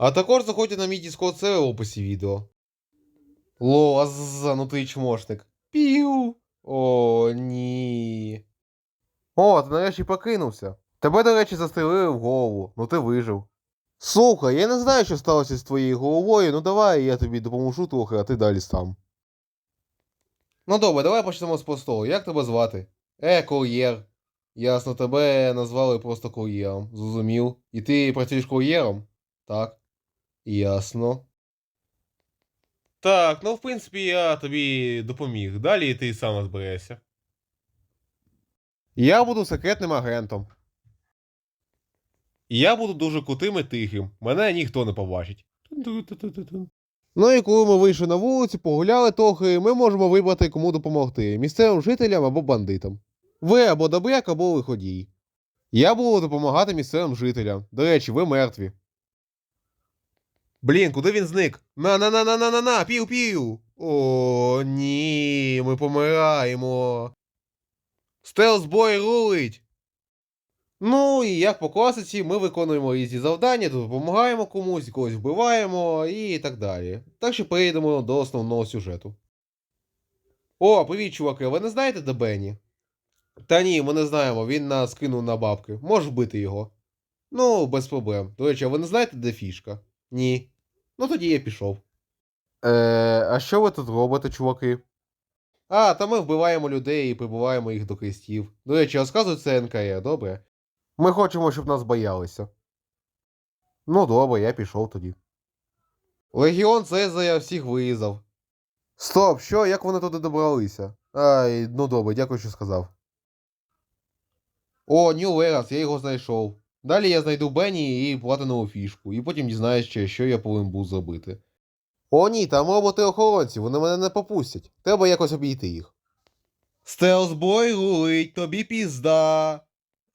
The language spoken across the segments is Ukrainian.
А також заходьте на мій Discord сервер в описі відео. Ло, занутий чмошник. Пів. О, ні. О, ти нарешті прокинувся. Тебе, до речі, застрелили в голову, ну ти вижив. Слухай, я не знаю, що сталося з твоєю головою, ну давай я тобі допоможу трохи, а ти далі сам. Ну добре, давай почнемо з простого. Як тебе звати? Е, кур'єр. Ясно, тебе назвали просто кур'єром. Зрозумів. І ти працюєш кур'єром? Так. Ясно. Так, ну в принципі я тобі допоміг. Далі ти сам розберешся. Я буду секретним агентом. Я буду дуже крутим і тихим. Мене ніхто не побачить. Ну і коли ми вийшли на вулицю, погуляли трохи, ми можемо вибрати, кому допомогти місцевим жителям або бандитам. Ви або добряк, або лиходій. Я буду допомагати місцевим жителям. До речі, ви мертві. Блін, куди він зник? На на на на на на на пів пів. О, ні, ми помираємо. Стелсбой рулить. Ну і як по класиці, ми виконуємо різні завдання, допомагаємо комусь, когось вбиваємо і так далі. Так що перейдемо до основного сюжету. О, привіт, чуваки, ви не знаєте, де Бенні? Та ні, ми не знаємо, він нас кинув на бабки. Можеш вбити його. Ну, без проблем. До речі, а ви не знаєте, де фішка? Ні. Ну тоді я пішов. Е, а що ви тут робите, чуваки? А, та ми вбиваємо людей і прибуваємо їх до крестів. До речі, розказуй це НКР, добре? Ми хочемо, щоб нас боялися. Ну, добре, я пішов тоді. Легіон Цезаря всіх вирізав. Стоп, що? Як вони туди добралися? Ай, ну добре, дякую, що сказав. О, Нью Вегас, я його знайшов. Далі я знайду Бенні і платинову фішку, і потім дізнаюсь, що я повинен був зробити. О, ні, там роботи охоронці, вони мене не попустять. Треба якось обійти їх. Стелсбой рулить, тобі пізда.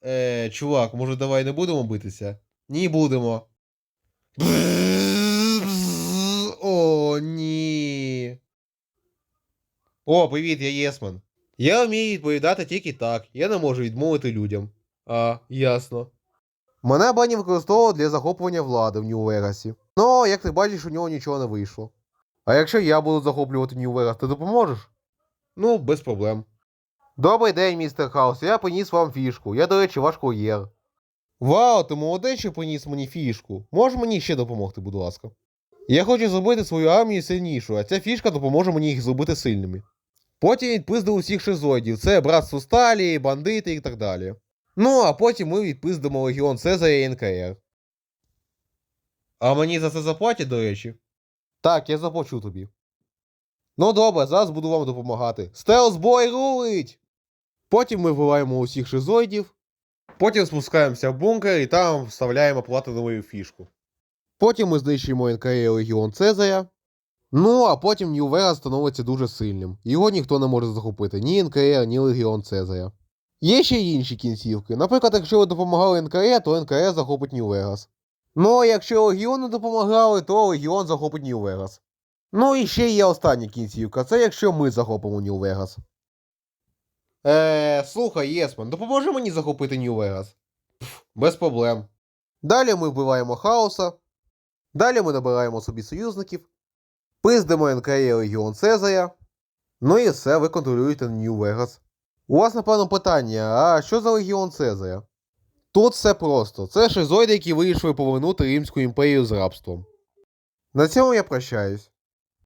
Е, чувак, може давай не будемо битися? Ні, будемо. О, ні. О, привіт, я Єсман. Я вмію відповідати тільки так. Я не можу відмовити людям. А, ясно. Мене Бенні використовував для захоплення влади в Нью-Вегасі. Ну, як ти бачиш, у нього нічого не вийшло. А якщо я буду захоплювати Нью-Вегас, ти допоможеш? Ну, без проблем. Добрий день, містер Хаус. Я приніс вам фішку. Я, до речі, ваш кур'єр. Вау, ти молодець, що приніс мені фішку. Можеш мені ще допомогти, будь ласка. Я хочу зробити свою армію сильнішою, а ця фішка допоможе мені їх зробити сильними. Потім відпиздив усіх шизоїдів. Це братство Сталі, бандити і так далі. Ну, а потім ми відпиздимо Легіон Цезаря і НКР. А мені за це заплатять, до речі? Так, я заплачу тобі. Ну добре, зараз буду вам допомагати. Стелсбой рулить! Потім ми вбиваємо усіх шизоїдів. Потім спускаємося в бункер і там вставляємо платинову фішку. Потім ми знищуємо НКР Легіон Цезаря. Ну, а потім Нью-Вегас становиться дуже сильним. Його ніхто не може захопити, ні НКР, ні Легіон Цезаря. Є ще інші кінцівки. Наприклад, якщо ви допомагали НКР, то НКР захопить Нью-Вегас. Ну, а якщо Легіону допомагали, то Легіон захопить Нью-Вегас. Ну і ще є остання кінцівка. Це якщо ми захопимо Нью-Вегас. Е, слухай, Єсман, допоможи мені захопити Нью-Вегас. Без проблем. Далі ми вбиваємо хаоса. Далі ми набираємо собі союзників. Пиздимо НКР Легіон Цезаря. Ну і все, ви контролюєте Нью-Вегас. У вас, напевно, питання: а що за Легіон Цезаря? Тут все просто. Це шизоїди, які вирішили повернути Римську імперію з рабством. На цьому я прощаюсь.